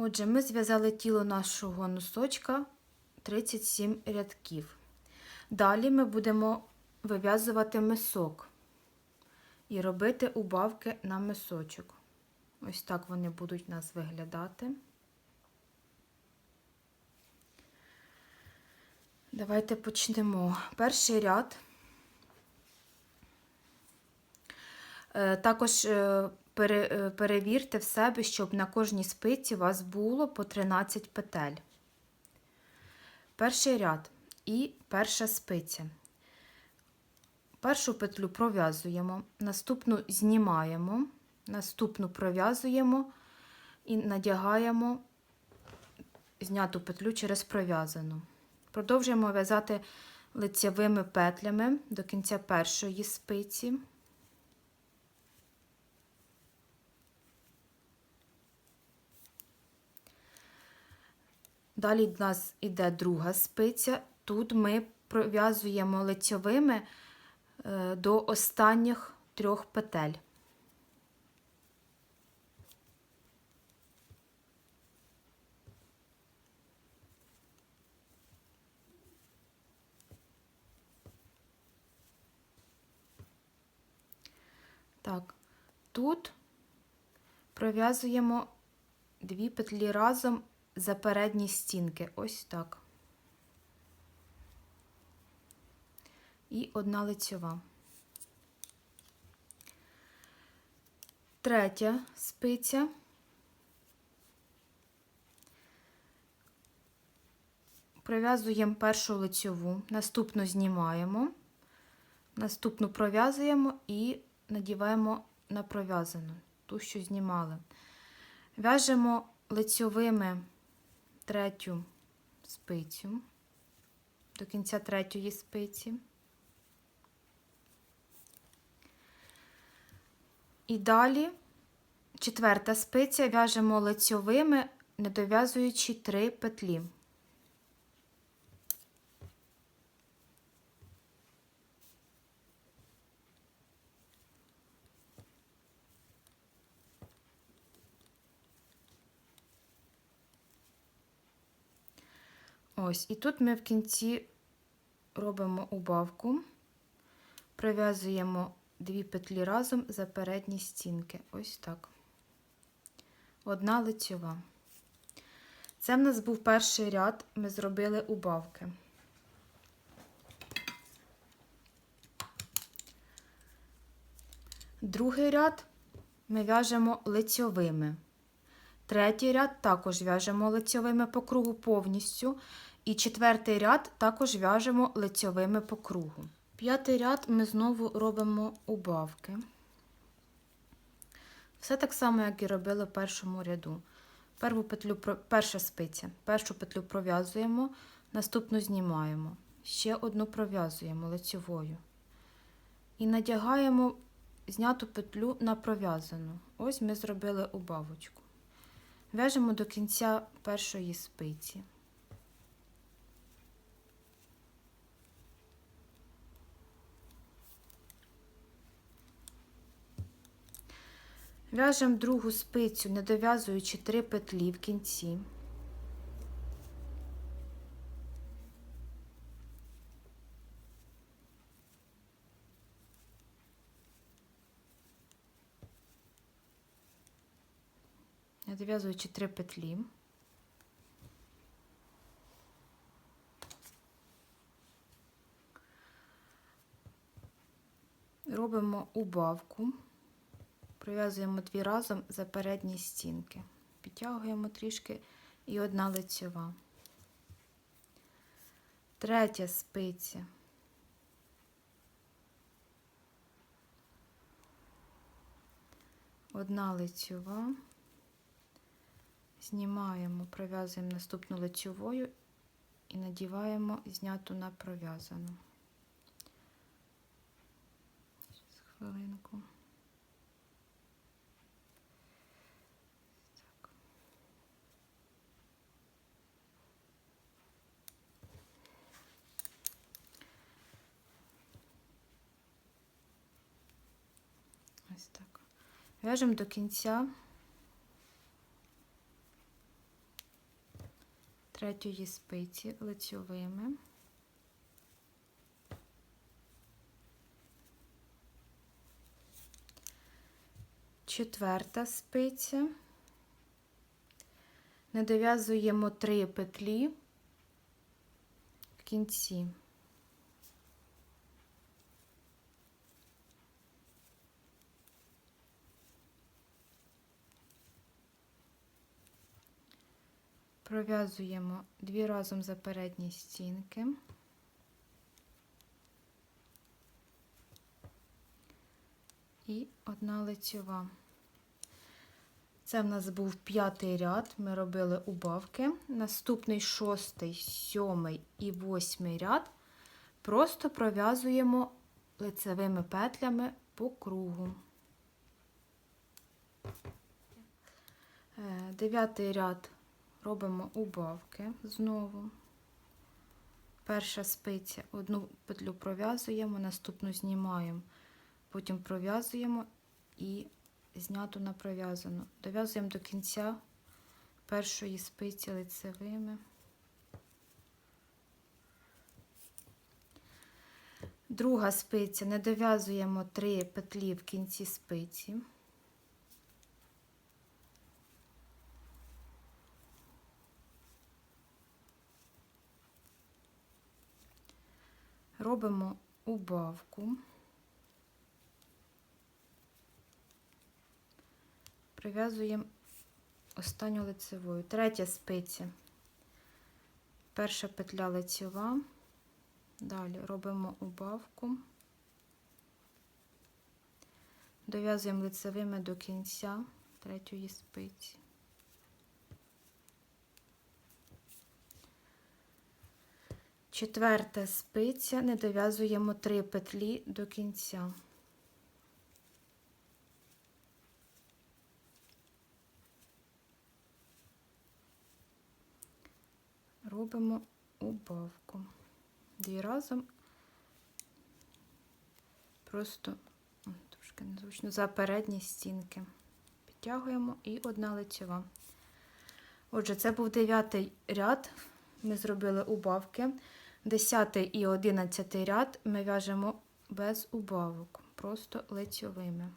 Отже, ми зв'язали тіло нашого носочка 37 рядків. Далі ми будемо вив'язувати мисок і робити убавки на мисочок. Ось так вони будуть у нас виглядати. Давайте почнемо. Перший ряд. Е, Також е, перевірте в себе, щоб на кожній спиці у вас було по 13 петель. Перший ряд і перша спиця. Першу петлю пров'язуємо, наступну знімаємо, наступну пров'язуємо і надягаємо зняту петлю через пров'язану. Продовжуємо в'язати лицевими петлями до кінця першої спиці. Далі в нас іде друга спиця. Тут ми пров'язуємо лицьовими е, до останніх трьох петель. Так, тут пров'язуємо дві петлі разом за передні стінки. Ось так. І одна лицьова. Третя спиця. Пров'язуємо першу лицьову, наступну знімаємо, наступну пров'язуємо і надіваємо на пров'язану, ту, що знімали. В'яжемо лицьовими третю спицю до кінця третьої спиці. І далі четверта спиця в'яжемо лицьовими, не дов'язуючи три петлі. Ось, і тут ми в кінці робимо убавку, пров'язуємо дві петлі разом за передні стінки. Ось так. Одна лицьова. Це в нас був перший ряд, ми зробили убавки. Другий ряд ми в'яжемо лицьовими. Третій ряд також в'яжемо лицьовими по кругу повністю. І четвертий ряд також в'яжемо лицьовими по кругу. П'ятий ряд ми знову робимо убавки. Все так само, як і робили в першому ряду. Перву петлю, перша спиця. Першу петлю пров'язуємо, наступну знімаємо. Ще одну пров'язуємо лицьовою. І надягаємо зняту петлю на пров'язану. Ось ми зробили убавочку. В'яжемо до кінця першої спиці. В'яжемо другу спицю, не дов'язуючи три петлі в кінці. Не дов'язуючи три петлі. Робимо убавку. Пров'язуємо дві разом за передні стінки. Підтягуємо трішки і одна лицьова. Третя спиця. Одна лицьова. Знімаємо, пров'язуємо наступну лицьовою і надіваємо зняту на пров'язану. Хвилинку. Так. Ось так. В'яжемо до кінця третьої спиці лицьовими. Четверта спиця. Не дов'язуємо три петлі в кінці. Пров'язуємо дві разом за передні стінки. І одна лицьова. Це в нас був п'ятий ряд, ми робили убавки. Наступний шостий, сьомий і восьмий ряд просто пров'язуємо лицевими петлями по кругу. Е, Дев'ятий ряд робимо убавки знову. Перша спиця, одну петлю пров'язуємо, наступну знімаємо, потім пров'язуємо і зняту на пров'язану. Дов'язуємо до кінця першої спиці лицевими. Друга спиця, не дов'язуємо три петлі в кінці спиці. Робимо убавку. Прив'язуємо останню лицевою. Третя спиця. Перша петля лицьова. Далі робимо убавку. Дов'язуємо лицевими до кінця третьої спиці. Четверта спиця, не дов'язуємо три петлі до кінця. Робимо убавку. Дві разом. Просто м, трошки незручно, за передні стінки. Підтягуємо і одна лицьова. Отже, це був дев'ятий ряд. Ми зробили убавки. Десятий і одинадцятий ряд ми в'яжемо без убавок, просто лицьовими.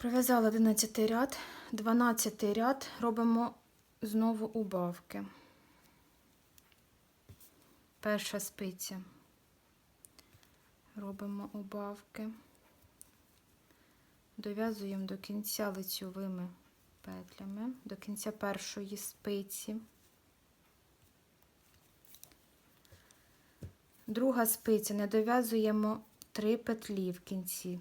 Пров'язала 11 ряд, 12 ряд робимо знову убавки. Перша спиця. Робимо убавки. Дов'язуємо до кінця лицьовими петлями, до кінця першої спиці. Друга спиця не дов'язуємо три петлі в кінці.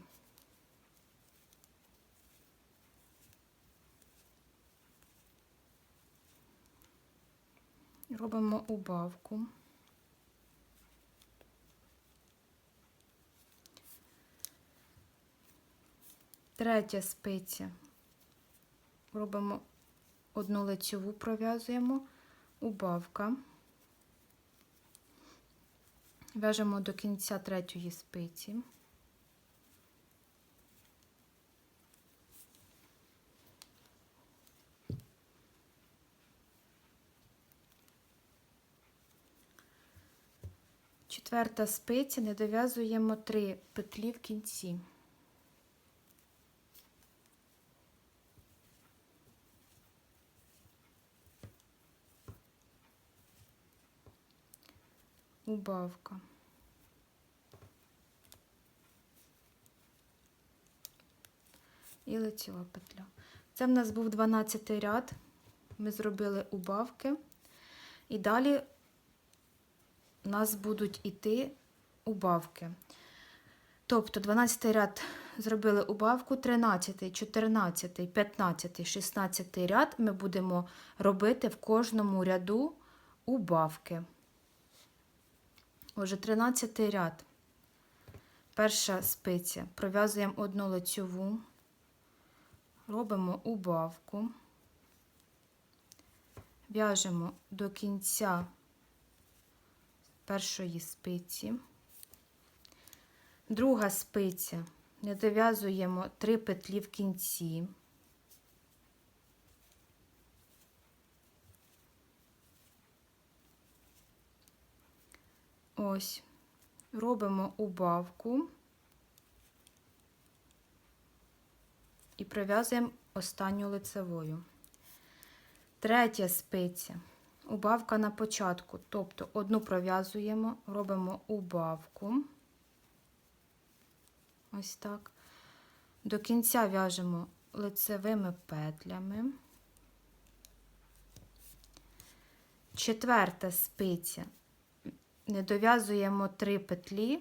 Робимо убавку. Третя спиця. Робимо одну лицьову, пров'язуємо, убавка. В'яжемо до кінця третьої спиці. Четверта спиця, не дов'язуємо три петлі в кінці. Убавка. І лицева петля. Це в нас був 12 ряд. Ми зробили убавки. І далі у нас будуть іти убавки. Тобто 12 ряд зробили убавку, 13, 14, 15, 16 ряд ми будемо робити в кожному ряду убавки. Отже, 13 ряд. Перша спиця. Пров'язуємо одну лицьову, робимо убавку, в'яжемо до кінця першої спиці. Друга спиця. Не дов'язуємо три петлі в кінці. Ось, робимо убавку і пров'язуємо останню лицевою. Третя спиця. Убавка на початку, тобто одну пров'язуємо, робимо убавку. Ось так. До кінця в'яжемо лицевими петлями. Четверта спиця. Не дов'язуємо три петлі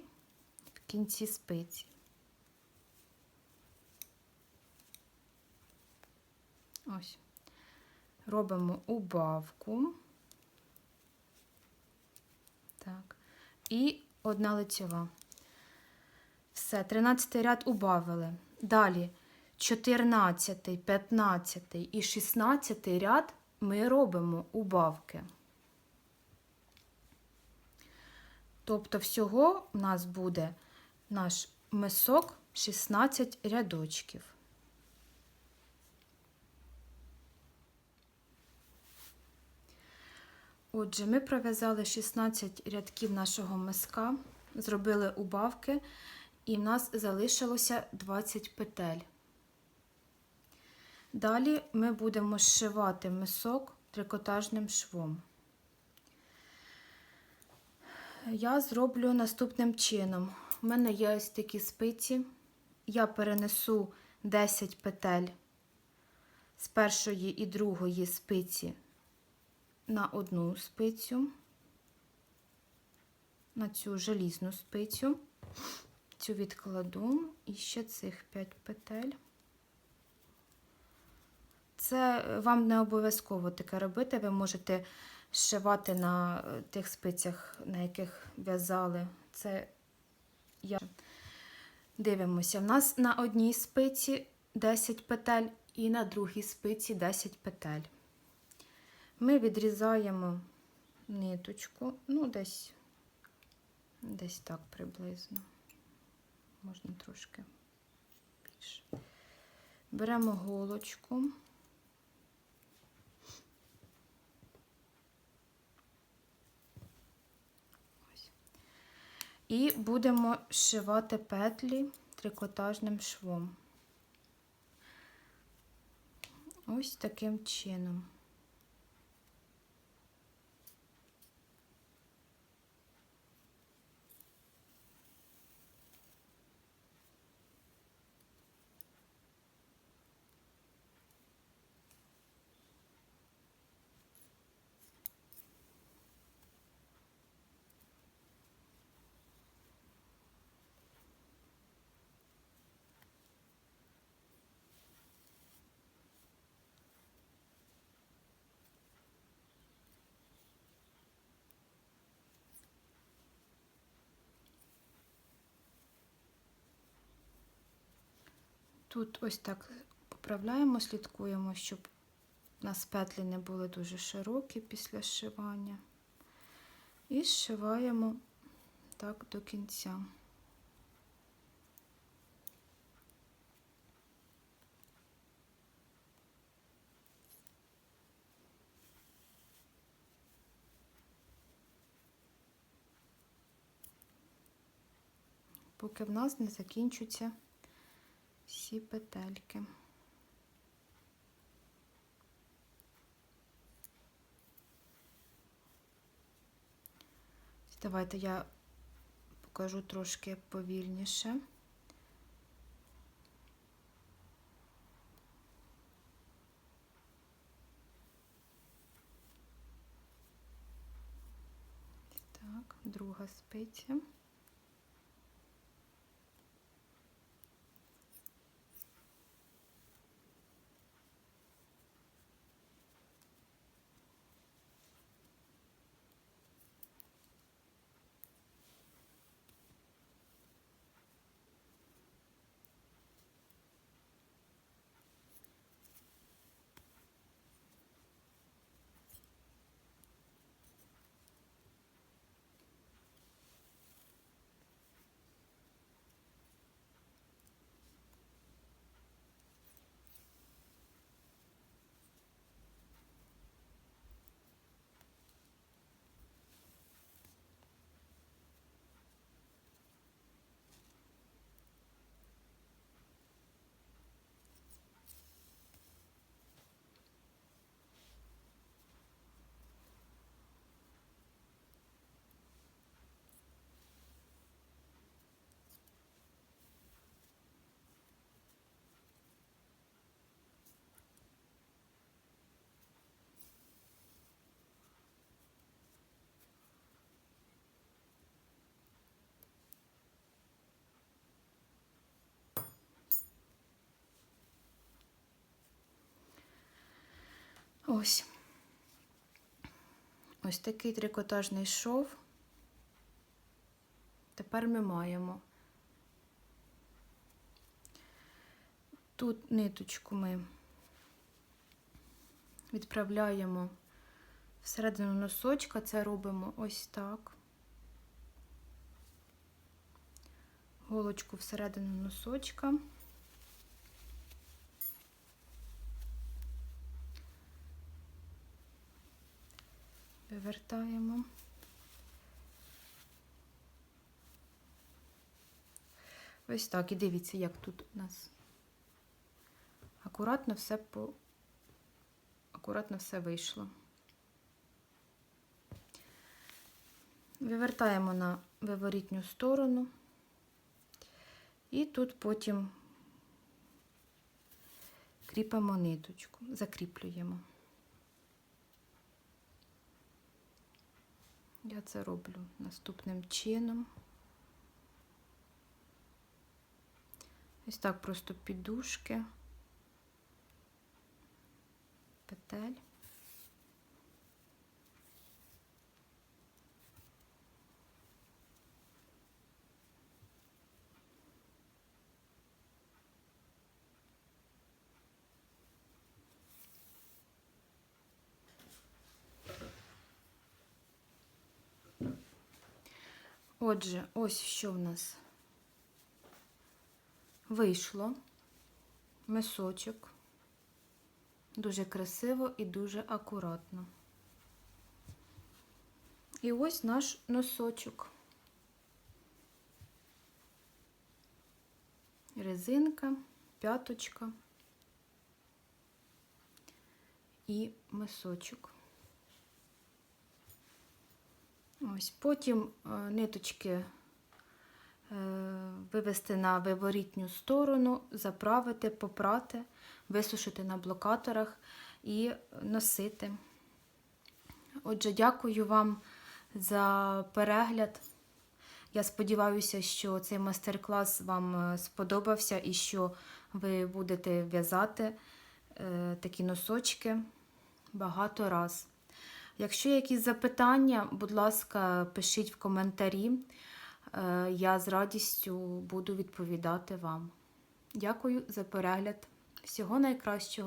в кінці спиці. Ось. Робимо убавку. Так. І одна лицьова. Все, 13 ряд убавили. Далі 14, 15 і 16 ряд ми робимо убавки. Тобто, всього у нас буде наш мисок 16 рядочків. Отже, ми пров'язали 16 рядків нашого миска, зробили убавки, і в нас залишилося 20 петель. Далі ми будемо зшивати мисок трикотажним швом. Я зроблю наступним чином. У мене є ось такі спиці. Я перенесу 10 петель з першої і другої спиці на одну спицю, на цю желізну спицю, цю відкладу і ще цих 5 петель. Це вам не обов'язково таке робити, ви можете зшивати на тих спицях, на яких в'язали. Це я дивимося. У нас на одній спиці 10 петель і на другій спиці 10 петель. Ми відрізаємо ниточку, ну, десь, десь так приблизно. Можна трошки більше. Беремо голочку. І будемо зшивати петлі трикотажним швом. Ось таким чином. Тут ось так поправляємо, слідкуємо, щоб у нас петлі не були дуже широкі після зшивання. І зшиваємо так до кінця. Поки в нас не закінчаться всі петельки. Давайте я покажу трошки повільніше. Так, друга спиця. Ось. Ось такий трикотажний шов. Тепер ми маємо. Тут ниточку ми відправляємо всередину носочка, це робимо ось так. Голочку всередину носочка. Вивертаємо. Ось так. І дивіться, як тут у нас акуратно все по акуратно все вийшло. Вивертаємо на виворітню сторону, і тут потім кріпимо ниточку, закріплюємо. Я це роблю наступним чином. Ось так просто підушки, петель. Отже, ось що в нас вийшло. Мисочок. Дуже красиво і дуже акуратно. І ось наш носочок. Резинка, п'яточка і мисочок. Ось Потім е, ниточки е, вивести на виворітню сторону, заправити, попрати, висушити на блокаторах і носити. Отже, дякую вам за перегляд. Я сподіваюся, що цей майстер-клас вам е, сподобався і що ви будете в'язати такі носочки багато раз. Якщо якісь запитання, будь ласка, пишіть в коментарі. Е, я з радістю буду відповідати вам. Дякую за перегляд. Всього найкращого!